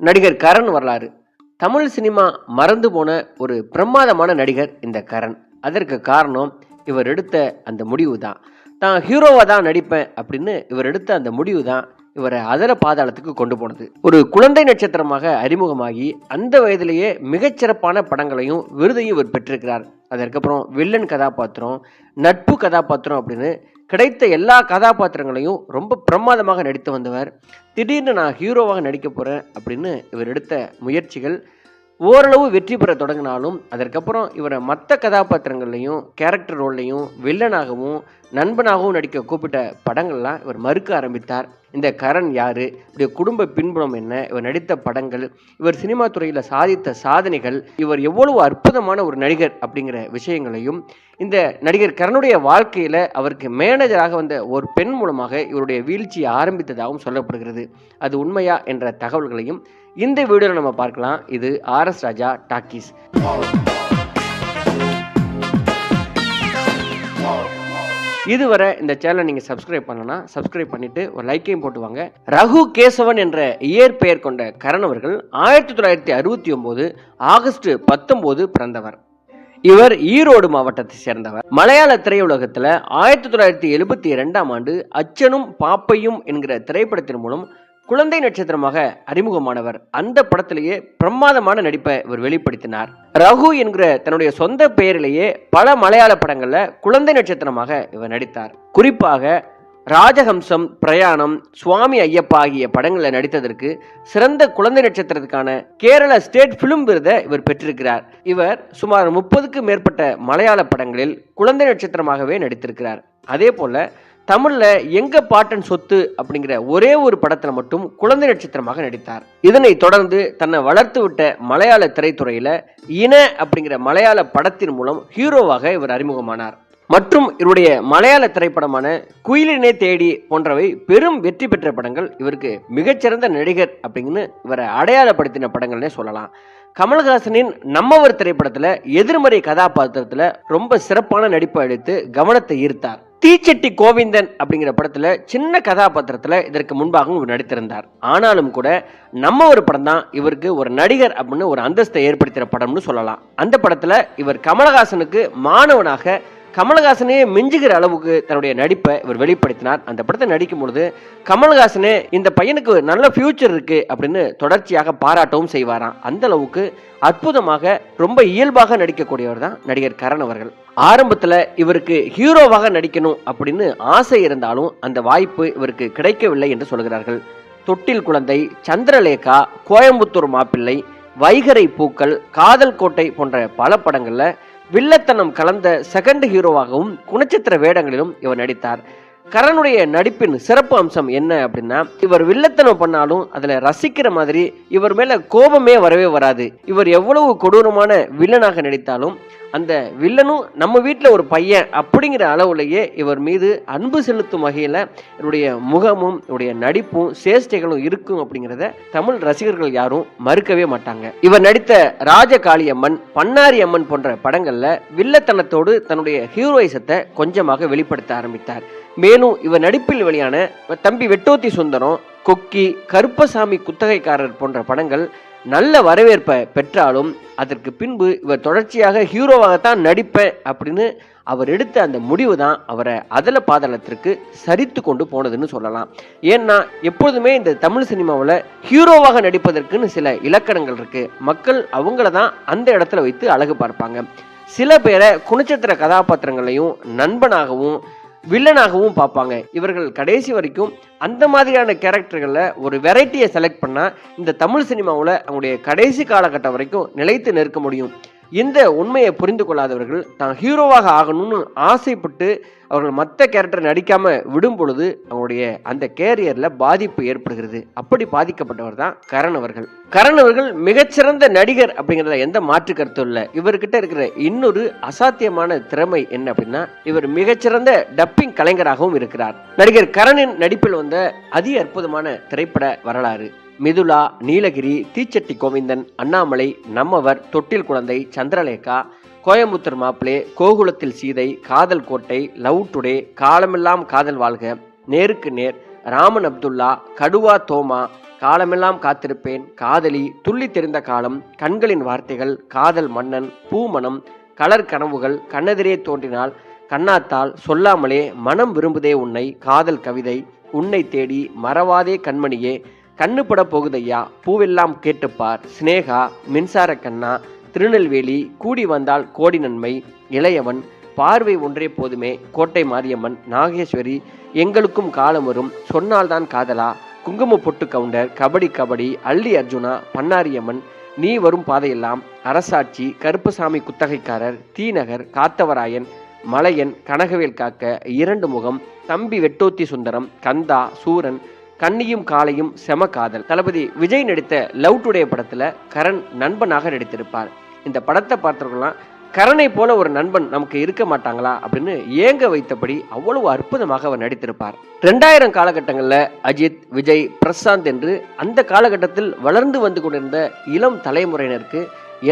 நடிகர் கரண் வரலாறு. தமிழ் சினிமா மறந்து போன ஒரு பிரமாதமான நடிகர் இந்த கரண். அதற்கு காரணம் இவர் எடுத்த அந்த முடிவு தான் தான் ஹீரோவாக தான் நடிப்பேன் அப்படின்னு இவர் எடுத்த அந்த முடிவு தான் இவரை அதர பாதாளத்துக்கு கொண்டு போனது. ஒரு குழந்தை நட்சத்திரமாக அறிமுகமாகி அந்த வயதிலேயே மிகச்சிறப்பான படங்களையும் விருதையும் இவர் பெற்றிருக்கிறார். அதற்கப்புறம் வில்லன் கதாபாத்திரம் நட்பு கதாபாத்திரம் அப்படின்னு கிடைத்த எல்லா கதாபாத்திரங்களையும் ரொம்ப பிரமாதமாக நடித்து வந்தவர். திடீர்னு நான் ஹீரோவாக நடிக்க போகிறேன் அப்படின்னு இவர் எடுத்த முயற்சிகள் ஓரளவு வெற்றி பெற தொடங்கினாலும் அதற்கப்புறம் இவரை மற்ற கதாபாத்திரங்கள்லையும் கேரக்டர் ரோல்லையும் வில்லனாகவும் நண்பனாகவும் நடிக்க கூப்பிட்ட படங்கள்லாம் இவர் மறுக்க ஆரம்பித்தார். இந்த கரண் யார்? இவருடைய குடும்ப பின்புறம் என்ன? இவர் நடித்த படங்கள் இவர் சினிமா துறையில் சாதித்த சாதனைகள் இவர் எவ்வளவு அற்புதமான ஒரு நடிகர் அப்படிங்கிற விஷயங்களையும் இந்த நடிகர் கரனுடைய வாழ்க்கையில் அவருக்கு மேனேஜராக வந்த ஒரு பெண் மூலமாக இவருடைய வீழ்ச்சியை ஆரம்பித்ததாகவும் சொல்லப்படுகிறது. அது உண்மையா என்ற தகவல்களையும் இந்த வீடியோவில் நம்ம பார்க்கலாம். இது ஆர்எஸ் ராஜா டாக்கீஸ். இதுவரை இந்த சேனலை நீங்கள் சப்ஸ்கிரைப் பண்ணலன்னா சப்ஸ்கிரைப் பண்ணிட்டு ஒரு லைக்கையும் போட்டு வாங்க ரகு கேசவன் என்ற இயற்பெயர் கொண்ட கரண் அவர்கள் ஆயிரத்தி தொள்ளாயிரத்தி அறுபத்தி ஒம்போது ஆகஸ்ட் பத்தொம்போது பிறந்தவர். இவர் ஈரோடு மாவட்டத்தை சேர்ந்தவர். மலையாள திரையுலகத்தில் ஆயிரத்தி தொள்ளாயிரத்தி எழுபத்தி இரண்டாம் ஆண்டு அச்சனும் பாப்பையும் என்கிற திரைப்படத்தின் மூலம் குழந்தை நட்சத்திரமாக அறிமுகமானவர். அந்த படத்திலேயே பிரமாதமான நடிப்பை இவர் வெளிப்படுத்தினார். ரகு என்கிற தன்னுடைய சொந்த பெயரிலேயே பல மலையாள படங்கள்ல குழந்தை நட்சத்திரமாக இவர் நடித்தார். குறிப்பாக ராஜஹம்சம் பிரயாணம் சுவாமி ஐயப்பா ஆகிய படங்களில் நடித்ததற்கு சிறந்த குழந்தை நட்சத்திரத்துக்கான கேரள ஸ்டேட் பிலிம் விருதை இவர் பெற்றிருக்கிறார். இவர் சுமார் முப்பதுக்கு மேற்பட்ட மலையாள படங்களில் குழந்தை நட்சத்திரமாகவே நடித்திருக்கிறார். அதே போல தமிழில் எங்க பாட்டன் சொத்து அப்படிங்கிற ஒரே ஒரு படத்தில் மட்டும் குழந்தை நட்சத்திரமாக நடித்தார். இதனை தொடர்ந்து தன்னை வளர்த்து விட்ட மலையாள திரைத்துறையில இன அப்படிங்கிற மலையாள படத்தின் மூலம் ஹீரோவாக இவர் அறிமுகமானார். மற்றும் இவருடைய மலையாள திரைப்படமான குயிலினை தேடி போன்றவை பெரும் வெற்றி பெற்ற படங்கள் இவருக்கு மிகச்சிறந்த நடிகர் அப்படின்னு இவரை அடையாளப்படுத்தின படங்கள்னே சொல்லலாம். கமல்ஹாசனின் நம்மவர் திரைப்படத்தில் எதிர்மறை கதாபாத்திரத்தில் ரொம்ப சிறப்பான நடிப்பை அளித்து கவனத்தை ஈர்த்தார். தீச்சட்டி கோவிந்தன் அப்படிங்கிற படத்தில் சின்ன கதாபாத்திரத்தில் இதற்கு முன்பாகவும் இவர் நடித்திருந்தார். ஆனாலும் கூட நம்ம ஒரு படம் தான் இவருக்கு ஒரு நடிகர் அப்படின்னு ஒரு அந்தஸ்தை ஏற்படுத்தின படம்னு சொல்லலாம். அந்த படத்தில் இவர் கமலஹாசனுக்கு மாணவனாக கமலஹாசனே மிஞ்சுகிற அளவுக்கு தன்னுடைய நடிப்பை இவர் வெளிப்படுத்தினார். அந்த படத்தை நடிக்கும் பொழுது கமலஹாசனே இந்த பையனுக்கு நல்ல ஃபியூச்சர் இருக்கு அப்படின்னு தொடர்ச்சியாக பாராட்டவும் செய்வாராம். அந்த அளவுக்கு அற்புதமாக ரொம்ப இயல்பாக நடிக்கக்கூடியவர் தான் நடிகர் கரண் அவர்கள். ஆரம்பத்தில் இவருக்கு ஹீரோவாக நடிக்கணும் அப்படின்னு ஆசை இருந்தாலும் அந்த வாய்ப்பு இவருக்கு கிடைக்கவில்லை என்று சொல்கிறார்கள். தொட்டில் குழந்தை சந்திரலேகா கோயம்புத்தூர் மாப்பிள்ளை வைகரை பூக்கள் காதல் கோட்டை போன்ற பல படங்களில் வில்லத்தனம் கலந்த செகண்ட் ஹீரோவாகவும் குணச்சித்திர வேடங்களிலும் இவர் நடித்தார். கரனுடைய நடிப்பின் சிறப்பு அம்சம் என்ன அப்படின்னா இவர் வில்லத்தனம் பண்ணாலும் அதுல ரசிக்கிற மாதிரி இவர் மேல கோபமே வரவே வராது. இவர் எவ்வளவு கொடூரமான வில்லனாக நடித்தாலும் அந்த வில்லனும் நம்ம வீட்டில் ஒரு பையன் அப்படிங்கிற அளவுலேயே இவர் மீது அன்பு செலுத்தும் வகையில் இவருடைய முகமும் இவருடைய நடிப்பும் சேஷ்டைகளும் இருக்கும் அப்படிங்கிறத தமிழ் ரசிகர்கள் யாரும் மறுக்கவே மாட்டாங்க. இவர் நடித்த ராஜகாளியம்மன் பன்னாரி அம்மன் போன்ற படங்களில் வில்லத்தனத்தோடு தன்னுடைய ஹீரோயிசத்தை கொஞ்சமாக வெளிப்படுத்த ஆரம்பித்தார். மேலும் இவர் நடிப்பில் வெளியான தம்பி வெட்டோத்தி சுந்தரம் கொக்கி கருப்பசாமி குத்தகைக்காரர் போன்ற படங்கள் நல்ல வரவேற்பை பெற்றாலும் அதற்கு பின்பு இவர் தொடர்ச்சியாக ஹீரோவாகத்தான் நடிப்பேன் அப்படின்னு அவர் எடுத்த அந்த முடிவு தான் அவரை அதல பாதாளத்திற்கு சரித்து கொண்டு போனதுன்னு சொல்லலாம். ஏன்னா எப்பொழுதுமே இந்த தமிழ் சினிமாவில் ஹீரோவாக நடிப்பதற்குன்னு சில இலக்கணங்கள் இருக்குது மக்கள் அவங்கள தான் அந்த இடத்துல வைத்து அழகு பார்ப்பாங்க. சில பேரை குணச்சத்திர கதாபாத்திரங்களையும் நண்பனாகவும் வில்லனாகவும் பார்ப்பாங்க. இவர்கள் கடைசி வரைக்கும் அந்த மாதிரியான கேரக்டர்களில் ஒரு வெரைட்டியை செலக்ட் பண்ணால் இந்த தமிழ் சினிமாவில் அவங்களுடைய கடைசி காலகட்டம் வரைக்கும் நிலைத்து நிற்க முடியும். இந்த உண்மையை புரிந்து கொள்ளாதவர்கள் தான் ஹீரோவாக ஆகணும்னு ஆசைப்பட்டு அவர்கள் மற்ற கேரக்டர் நடிக்காமல் விடும் பொழுது அவங்களுடைய அந்த கேரியரில் பாதிப்பு ஏற்படுகிறது. அப்படி பாதிக்கப்பட்டவர் தான் கரண் அவர்கள். கரண் அவர்கள் மிகச்சிறந்த நடிகர் அப்படிங்கிறத எந்த மாற்று கருத்தும் இல்லை. இவர்கிட்ட இருக்கிற இன்னொரு அசாத்தியமான திறமை என்ன அப்படின்னா இவர் மிகச்சிறந்த டப்பிங் கலைஞராகவும் இருக்கிறார். நடிகர் கரணின் நடிப்பில் வந்த அதி அற்புதமான திரைப்பட வரலாறு. மிதுலா நீலகிரி தீச்சட்டி கோவிந்தன் அண்ணாமலை நம்மவர் தொட்டில் குழந்தை சந்திரலேகா கோயம்புத்தூர் மாப்பிளே கோகுலத்தில் சீதை காதல் கோட்டை லவ் டுடே காலமெல்லாம் காதல் வாழ்க நேருக்கு நேர் ராமன் அப்துல்லா கடுவா தோமா காலமெல்லாம் காத்திருப்பேன் காதலி துள்ளி தெரிந்த காலம் கண்களின் வார்த்தைகள் காதல் மன்னன் பூமணம் கலர் கனவுகள் கண்ணெதிரே தோன்றினால் கண்ணாத்தால் சொல்லாமலே மனம் விரும்புதே உன்னை காதல் கவிதை உன்னை தேடி மறவாதே கண்மணியே கண்ணுப்பட போகுதையா பூவெல்லாம் கேட்டுப்பார். சினேகா மின்சார கண்ணா திருநெல்வேலி கூடி வந்தால் கோடி நன்மை. இளையவன் பார்வை ஒன்றே போதுமே கோட்டை மாரியம்மன் நாகேஸ்வரி எங்களுக்கும் காலம் வரும். சொன்னால்தான் காதலா? குங்கும பொட்டு கவுண்டர் கபடி கபடி அள்ளி அர்ஜுனா பன்னாரியம்மன் நீ வரும் பாதையெல்லாம். அரசாட்சி கருப்புசாமி குத்தகைக்காரர் தீநகர் காத்தவராயன் மலையன் கனகவேல் காக்க இரண்டு முகம் தம்பி வெட்டோத்தி சுந்தரம் கந்தா சூரன் கன்னியும் காளையும் செம காதல். தளபதி விஜய் நடித்த லவ் டுடே படத்துல கரண் நண்பனாக நடித்திருப்பார். இந்த படத்தை பார்த்தவர்கள்லாம் கரனை போல ஒரு நண்பன் நமக்கு இருக்க மாட்டாங்களா அப்படின்னு ஏங்க வைத்தபடி அவ்வளவு அற்புதமாக அவர் நடித்திருப்பார். ரெண்டாயிரம் காலகட்டங்களில் அஜித் விஜய் பிரசாந்த் என்று அந்த காலகட்டத்தில் வளர்ந்து வந்து கொண்டிருந்த இளம் தலைமுறையினருக்கு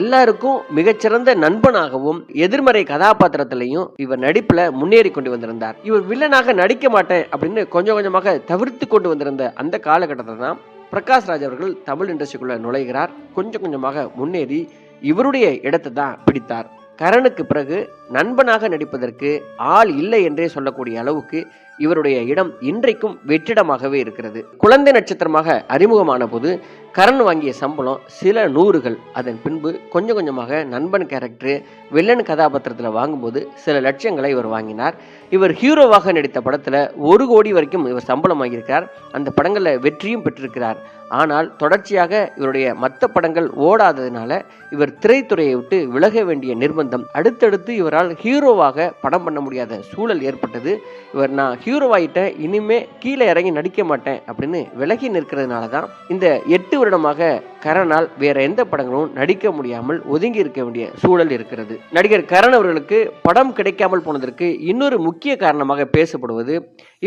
எல்லாருக்கும் மிகச்சிறந்த நண்பனாகவும் எதிர்மறை கதாபாத்திரத்திலையும் இவர் நடிப்புல முன்னேறி கொண்டு வந்திருந்தார். இவர் வில்லனாக நடிக்க மாட்டேன் அப்படின்னு கொஞ்சம் கொஞ்சமாக தவிர்த்து கொண்டு வந்திருந்த அந்த காலகட்டத்தில் தான் பிரகாஷ் ராஜ் அவர்கள் தமிழ் இண்டஸ்ட்ரிக்குள்ள நுழைகிறார். கொஞ்சம் கொஞ்சமாக முன்னேறி இவருடைய இடத்தை தான் பிடித்தார். கரனுக்கு பிறகு நண்பனாக நடிப்பதற்கு ஆள் இல்லை என்றே சொல்லக்கூடிய அளவுக்கு இவருடைய இடம் இன்றைக்கும் வெற்றிடமாகவே இருக்கிறது. குழந்தை நட்சத்திரமாக அறிமுகமான போது கரண் வாங்கிய சம்பளம் சில நூறுகள். அதன் பின்பு கொஞ்சம் கொஞ்சமாக நண்பன் கேரக்டர் வில்லன் கதாபாத்திரத்தில் வாங்கும்போது சில லட்சங்களை இவர் வாங்கினார். இவர் ஹீரோவாக நடித்த படத்தில் ஒரு கோடி வரைக்கும் இவர் சம்பளம் வாங்கியிருக்கார் அந்த படங்களில் வெற்றியும் பெற்றிருக்கிறார். ஆனால் தொடர்ச்சியாக இவருடைய மற்ற படங்கள் ஓடாததினால இவர் திரைத்துறையை விட்டு விலக வேண்டிய நிர்பந்தம் அடுத்தடுத்து இவரால் ஹீரோவாக படம் பண்ண முடியாத சூழல் ஏற்பட்டது. இவர் நான் ஹீரோவாயிட்ட இனிமே கீழே இறங்கி நடிக்க மாட்டேன் அப்படின்னு விலகி நிற்கிறதுனால தான் இந்த எட்டு வருடமாக கரனால் வேற எந்த படங்களும் நடிக்க முடியாமல் ஒதுங்கி இருக்க வேண்டிய சூழல் இருக்கிறது. நடிகர் கரண் அவர்களுக்கு படம் கிடைக்காமல் போனதற்கு இன்னொரு முக்கிய காரணமாக பேசப்படுவது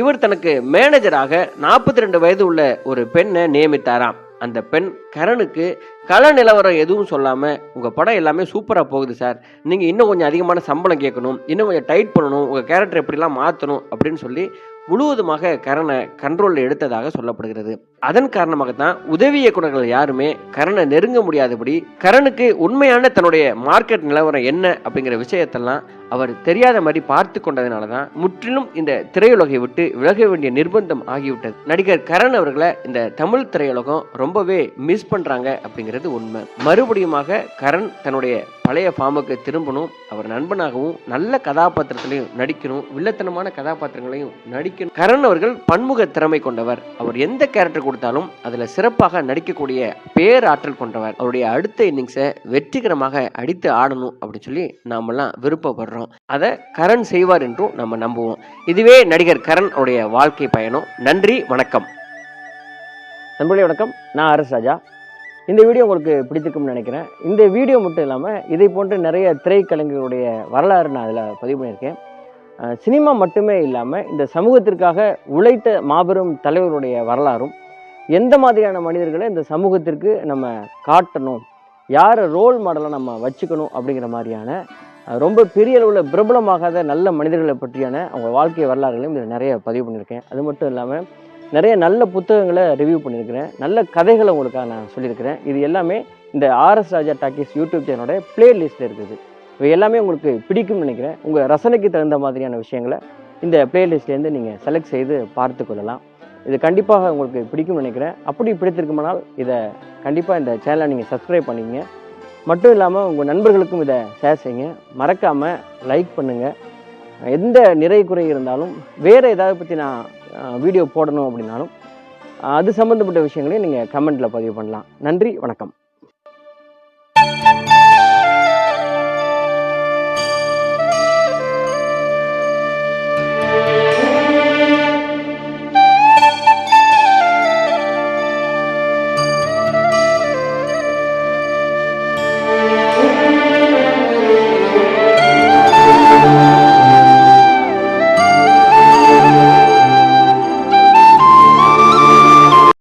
இவர் தனக்கு மேனேஜராக நாற்பத்தி ரெண்டு வயது உள்ள ஒரு பெண்ணை நியமித்தாராம். அந்த பெண் கரனுக்கு கள நிலவரம் எதுவும் சொல்லாம உங்க படம் எல்லாமே சூப்பரா போகுது சார். நீங்க இன்னும் கொஞ்சம் அதிகமான சம்பளம் கேட்கணும். இன்னும் கொஞ்சம் டைட் பண்ணணும். உங்க கேரக்டர் எப்படிலாம் மாற்றணும் அப்படின்னு சொல்லி முழுவதுமாக கரனை கண்ட்ரோலில் எடுத்ததாக சொல்லப்படுகிறது. அதன் காரணமாக தான் உதவி இயக்குநர்கள் யாருமே கரனை நெருங்க முடியாதபடி கரனுக்கு உண்மையான தன்னுடைய மார்க்கெட் நிலவரம் என்ன அப்படிங்கிற விஷயத்தெல்லாம் அவர் தெரியாத மாதிரி பார்த்து கொண்டதுனால தான் முற்றிலும் இந்த திரையுலகை விட்டு விலக வேண்டிய நிர்பந்தம் ஆகிவிட்டது. நடிகர் கரண் அவர்களை இந்த தமிழ் திரையுலகம் ரொம்பவே மிஸ் பண்ணுறாங்க அப்படிங்கிறது உண்மை. மறுபடியுமாக கரண் தன்னுடைய பழைய ஃபார்முக்கு திரும்பணும் அவர் நண்பனாகவும் நல்ல கதாபாத்திரத்திலையும் நடிக்கணும் வில்லத்தனமான கதாபாத்திரங்களையும் நடிக்கணும். கரண் அவர்கள் பன்முக திறமை கொண்டவர். அவர் எந்த கேரக்டர் கூட கொடுத்தாலும் அதில் சிறப்பாக நடிக்கக்கூடிய பேராற்றல் கொண்டவர் அவருடைய அடுத்த இன்னிங்ஸை வெற்றிகரமாக அடித்து ஆடணும் அப்படின்னு சொல்லி நாமெல்லாம் விருப்பப்படுறோம். அதை கரண் செய்வார் என்றும் நம்ம நம்புவோம். இதுவே நடிகர் கரண் அவருடைய வாழ்க்கை பயணம். நன்றி வணக்கம். நண்பர்களே வணக்கம். நான் அரசு ராஜா. இந்த வீடியோ உங்களுக்கு பிடிச்சிருக்கும்னு நினைக்கிறேன். இந்த வீடியோ மட்டும் இல்லாமல் இதை போன்ற நிறைய திரைக்கலைஞர்களுடைய வரலாறு நான் அதில் பதிவு பண்ணியிருக்கேன். சினிமா மட்டுமே இல்லாமல் இந்த சமூகத்திற்காக உழைத்த மாபெரும் தலைவருடைய வரலாறும் எந்த மாதிரியான மனிதர்களை இந்த சமூகத்திற்கு நம்ம காட்டணும்? யாரை ரோல் மாடலாக நம்ம வச்சுக்கணும் அப்படிங்கிற மாதிரியான ரொம்ப பெரிய அளவில் பிரபலமாகாத நல்ல மனிதர்களை பற்றியான அவங்க வாழ்க்கை வரலாறுகளையும் இதில் நிறைய பதிவு பண்ணியிருக்கேன். அது மட்டும் இல்லாமல் நிறைய நல்ல புத்தகங்களை ரிவ்யூ பண்ணியிருக்கிறேன். நல்ல கதைகளை உங்களுக்காக நான் சொல்லியிருக்கிறேன். இது எல்லாமே இந்த ஆர்எஸ் ராஜா டாக்கீஸ் யூடியூப் சேனலோட பிளேலிஸ்ட்டில் இருக்குது. இவை எல்லாமே உங்களுக்கு பிடிக்கும்னு நினைக்கிறேன். உங்கள் ரசனைக்கு தகுந்த மாதிரியான விஷயங்களை இந்த பிளேலிஸ்ட்லேருந்து நீங்கள் செலக்ட் செய்து பார்த்து கொள்ளலாம். இது கண்டிப்பாக உங்களுக்கு பிடிக்கும்னு நினைக்கிறேன். அப்படி பிடித்திருக்குமானால் இதை கண்டிப்பாக இந்த சேனலை நீங்கள் சப்ஸ்கிரைப் பண்ணிங்க மட்டும் இல்லாமல் உங்கள் நண்பர்களுக்கும் இதை ஷேர் செய்யுங்க. மறக்காமல் லைக் பண்ணுங்கள் எந்த நிறை குறை இருந்தாலும் வேறு ஏதாவது பற்றி நான் வீடியோ போடணும் அப்படின்னாலும் அது சம்மந்தப்பட்ட விஷயங்களையும் நீங்கள் கமெண்ட்டில் பதிவு பண்ணலாம். நன்றி வணக்கம்.